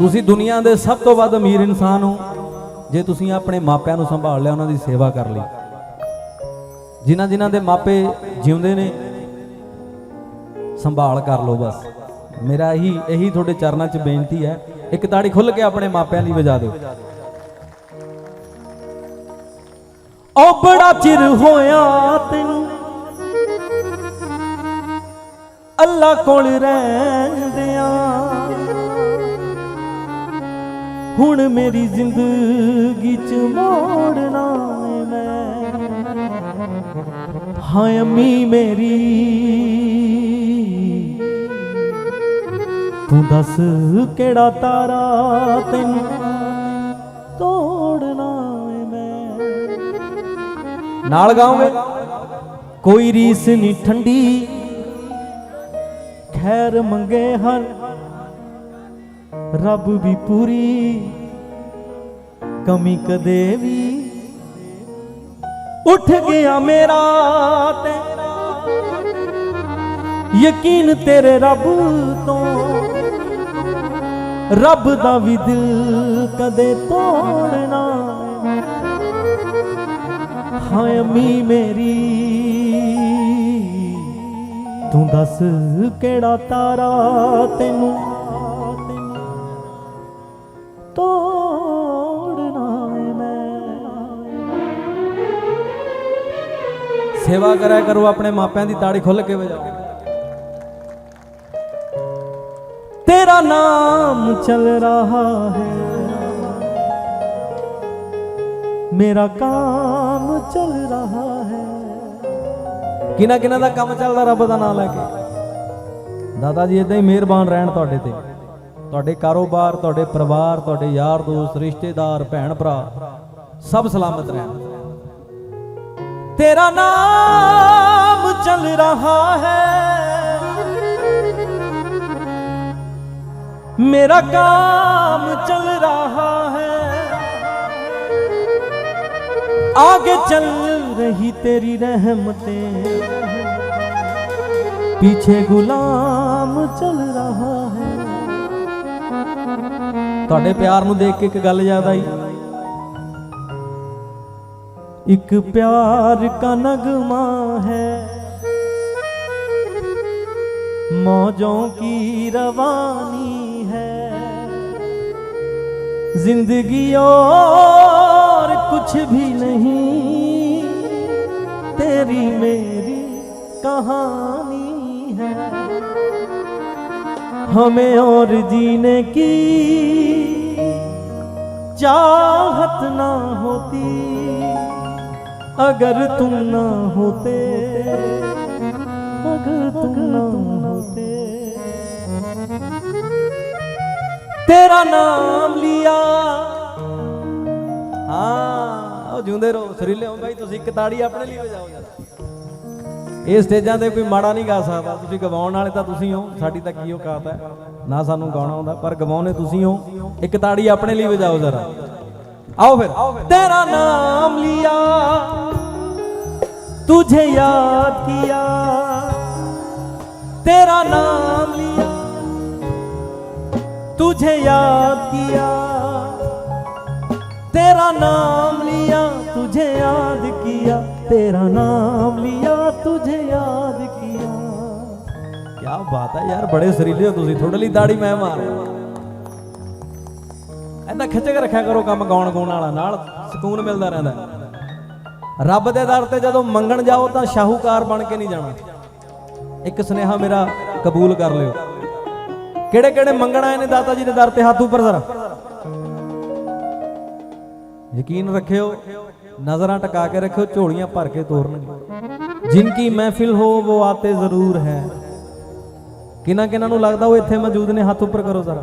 ਤੁਸੀਂ ਦੁਨੀਆ ਦੇ ਸਭ ਤੋਂ ਵੱਧ ਅਮੀਰ ਇਨਸਾਨ ਹੋ। ਜੇ ਤੁਸੀਂ ਆਪਣੇ ਮਾਪਿਆਂ ਨੂੰ ਸੰਭਾਲ ਲਿਆ, ਉਹਨਾਂ ਦੀ ਸੇਵਾ ਕਰ ਲਈ। ਜਿਨ੍ਹਾਂ ਜਿਨ੍ਹਾਂ ਦੇ ਮਾਪੇ ਜਿਉਂਦੇ ਨੇ, ਸੰਭਾਲ ਕਰ ਲਓ ਬਸ। ਮੇਰਾ ਇਹੀ ਇਹੀ ਤੁਹਾਡੇ ਚਰਨਾਂ 'ਚ ਬੇਨਤੀ ਹੈ, ਇੱਕ ਤਾੜੀ ਖੁੱਲ ਕੇ ਆਪਣੇ ਮਾਪਿਆਂ ਲਈ ਵਜਾ ਦਿਓ। ਓ ਬੜਾ ਚਿਰ ਹੋਇਆ ਤੈਨੂੰ, ਅੱਲਾ ਕੋਲ ਰਹਿੰਦਿਆਂ। ਹੁਣ ਮੇਰੀ ਜ਼ਿੰਦਗੀ ਚ ਮੋੜਨਾ ਏ ਮੈਂ। ਹਾਂ ਅੰਮੀ ਮੇਰੀ। ਤੂੰ ਦੱਸ ਕਿਹੜਾ ਤਾਰਾ ਤੈਨੂੰ ਤੋੜਨਾ ਏ ਮੈਂ। ਨਾਲ ਗਾਓਗੇ ਕੋਈ ਰੀਸ ਨਹੀਂ ਠੰਡੀ। ਖੈਰ ਮੰਗੇ ਹਰ ਰੱਬ ਵੀ ਪੂਰੀ। ਕਮੀ ਕਦੇ ਵੀ। ਉੱਠ ਗਿਆ ਮੇਰਾ ਤੇ ਯਕੀਨ ਤੇਰੇ ਰੱਬ ਤੋਂ। ਰੱਬ ਦਾ ਵੀ ਦਿਲ ਕਦੇ ਤੋੜਨਾ ਹਾਂ। ਅੰਮੀ ਮੇਰੀ। ਤੂੰ ਦੱਸ ਕਿਹੜਾ ਤਾਰਾ ਤੈਨੂੰ ਸੇਵਾ ਕਰਿਆ ਕਰੋ, ਆਪਣੇ ਮਾਪਿਆਂ ਦੀ ਤਾੜੀ ਖੁੱਲ ਕੇ ਵਜਾਓ। ਤੇਰਾ ਨਾਮ ਚਲ ਰਹਾ ਹੈ। ਮੇਰਾ ਕੰਮ ਚਲ ਰਹਾ ਹੈ। ਕਿਨਾ ਕਿਨਾ ਦਾ ਕੰਮ ਚੱਲਦਾ ਰੱਬ ਦਾ ਨਾਮ ਲੈ ਕੇ? ਦਾਦਾ ਜੀ ਇਦਾਂ ਹੀ ਮਿਹਰਬਾਨ ਰਹਿਣ ਤੁਹਾਡੇ ਤੇ। ਤੁਹਾਡੇ ਕਾਰੋਬਾਰ, ਤੁਹਾਡੇ ਪਰਿਵਾਰ, ਤੁਹਾਡੇ ਯਾਰ ਦੋਸਤ, ਰਿਸ਼ਤੇਦਾਰ, ਭੈਣ ਭਰਾ, ਸਭ ਸਲਾਮਤ ਰਹਿਣ। ਤੇਰਾ ਨਾਮ ਚੱਲ ਰਹਾ ਹੈ ਮੇਰਾ ਕੰਮ ਚੱਲ ਰਹਾ ਹੈ आगे चल रही तेरी रहमतें पीछे गुलाम चल रहा है ਤੁਹਾਡੇ ਪਿਆਰ ਨੂੰ ਦੇਖ ਕੇ ਇੱਕ ਗੱਲ ਯਾਦ ਆਈ एक प्यार का नगमा है। मौजों की रवानी है। ज़िंदगी और कुछ भी नहीं, तेरी मेरी कहानी है। हमें और जीने की चाहत ना होती। अगर तुम ना होते अगर तुम ना होते तेरा नाम लिया ਹਾਂ ਉਹ ਜਿਉਂਦੇ ਰਹੋ ਸਰੀਲੇ ਹੋ ਬਾਈ ਤੁਸੀਂ ਇੱਕ ਤਾੜੀ ਆਪਣੇ ਲਈ ਵਜਾਓ ਯਾਰ ਇਹ ਸਟੇਜਾਂ ਤੇ ਕੋਈ ਮਾੜਾ ਨਹੀਂ ਗਾ ਸਕਦਾ ਤੁਸੀਂ ਗਵਾਉਣ ਵਾਲੇ ਤਾਂ ਤੁਸੀਂ ਹੋ ਸਾਡੀ ਤਾਂ ਕੀ ਔਕਾਤ ਹੈ ਨਾ ਸਾਨੂੰ ਗਾਉਣਾ ਆਉਂਦਾ ਪਰ ਗਵਾਉਣੇ ਤੁਸੀਂ ਹੋ ਇੱਕ ਤਾੜੀ ਆਪਣੇ ਲਈ ਵਜਾਓ ਜ਼ਰਾ आओ फिर। तेरा नाम लिया, तुझे याद किया। तेरा नाम लिया, तुझे याद किया। तेरा नाम लिया, तुझे याद किया। तेरा नाम लिया, तुझे याद किया। क्या बात है यार, बड़े सरीले हो तुम थोड़ी दाढ़ी मैं मार। ਐਦਾਂ ਖਿੱਚ ਕੇ ਰੱਖਿਆ ਕਰੋ ਕੰਮ ਗਾਉਣ ਗਾਉਣ ਵਾਲਾ, ਨਾਲ ਸਕੂਨ ਮਿਲਦਾ ਰਹਿੰਦਾ। ਰੱਬ ਦੇ ਦਰ ਤੇ ਜਦੋਂ ਮੰਗਣ ਜਾਓ ਤਾਂ ਸ਼ਾਹੂਕਾਰ ਬਣ ਕੇ ਨਹੀਂ ਜਾਣਾ। ਇੱਕ ਸੁਨੇਹਾ ਮੇਰਾ ਕਬੂਲ ਕਰ ਲਿਓ। ਕਿਹੜੇ ਕਿਹੜੇ ਮੰਗਣ ਆਏ ਨੇ ਦਾਤਾ ਜੀ ਦੇ ਦਰ ਤੇ ਹੱਥ ਉੱਪਰ ਜ਼ਰਾ। ਯਕੀਨ ਰੱਖਿਓ, ਨਜ਼ਰਾਂ ਟਕਾ ਕੇ ਰੱਖਿਓ, ਝੋਲੀਆਂ ਭਰ ਕੇ ਤੋਰਨਗੇ ਜਿਨਕੀ ਮਹਿਫਿਲ ਹੋ, ਉਹ ਆਤੇ ਜ਼ਰੂਰ ਹੈ। ਕਿਨਾਂ ਕਿਨਾਂ ਨੂੰ ਲੱਗਦਾ ਉਹ ਇੱਥੇ ਮੌਜੂਦ ਨੇ? ਹੱਥ ਉੱਪਰ ਕਰੋ ਜ਼ਰਾ।